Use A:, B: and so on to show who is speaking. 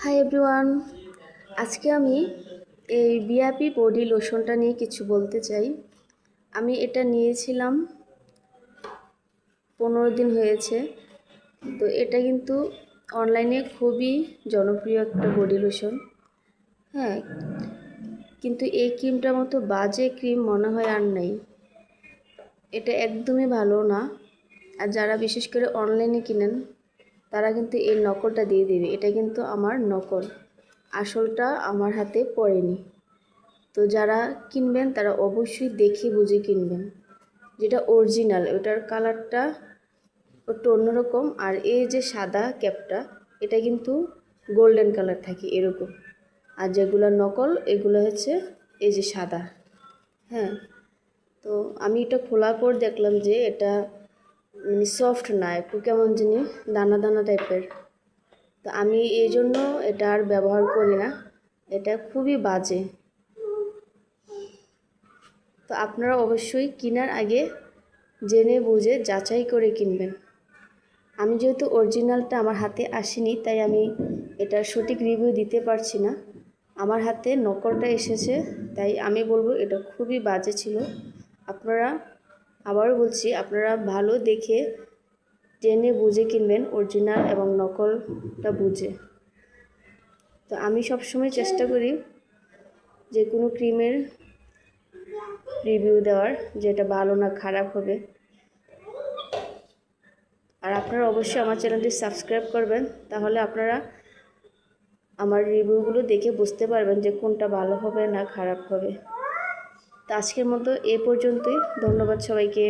A: Hi everyone, আজকে আমি এই বিআপি বডি লোশনটা নিয়ে কিছু বলতে চাই। আমি এটা নিয়েছিলাম পনেরো দিন হয়েছে, তো এটা কিন্তু অনলাইনে খুবই জনপ্রিয় একটা বডি লোশন। হ্যাঁ কিন্তু এই ক্রিমটার মতো বাজে ক্রিম মনে হয় আর নেই। এটা একদমই ভালো না। আর যারা বিশেষ করে অনলাইনে কিনেন তারা কিন্তু এই নকলটা দিয়ে দেবে। এটা কিন্তু আমার নকল। আসলটা আমার হাতে পড়েনি। তো যারা কিনবেন, তারা অবশ্যই দেখে বুঝে কিনবেন। যেটা অরিজিনাল ওটার কালারটা একটু অন্যরকম। আর এই যে সাদা ক্যাপটা, এটা কিন্তু গোল্ডেন কালার থাকে এরকম। আর যেগুলো নকল, এগুলো হচ্ছে এই যে সাদা। হ্যাঁ তো আমি এটা খোলার পর দেখলাম যে এটা মানে সফট না একটু কেমন জানি দানা দানা টাইপের তো আমি এই জন্য এটা আর ব্যবহার করি না, এটা খুবই বাজে। তো আপনারা অবশ্যই কেনার আগে জেনে বুঝে যাচাই করে কিনবেন। আমি যেহেতু অরিজিনালটা আমার হাতে আসেনি, তাই আমি এটার সঠিক রিভিউ দিতে পারছি না। আমার হাতে নকলটা এসেছে, তাই আমি বলব এটা খুবই বাজে ছিল। আপনারা আবারও বলছি, আপনারা ভালো দেখে জেনে বুঝে কিনবেন, অরিজিনাল এবং নকলটা বুঝে। তো আমি সবসময় চেষ্টা করি যে কোনো ক্রিমের রিভিউ দেওয়ার, যেটা ভালো না খারাপ হবে। আর আপনারা অবশ্যই আমার চ্যানেলটি সাবস্ক্রাইব করবেন, তাহলে আপনারা আমার রিভিউগুলো দেখে বুঝতে পারবেন যে কোনটা ভালো হবে না খারাপ হবে। তো আজকের মতো এ পর্যন্তই। ধন্যবাদ সবাইকে।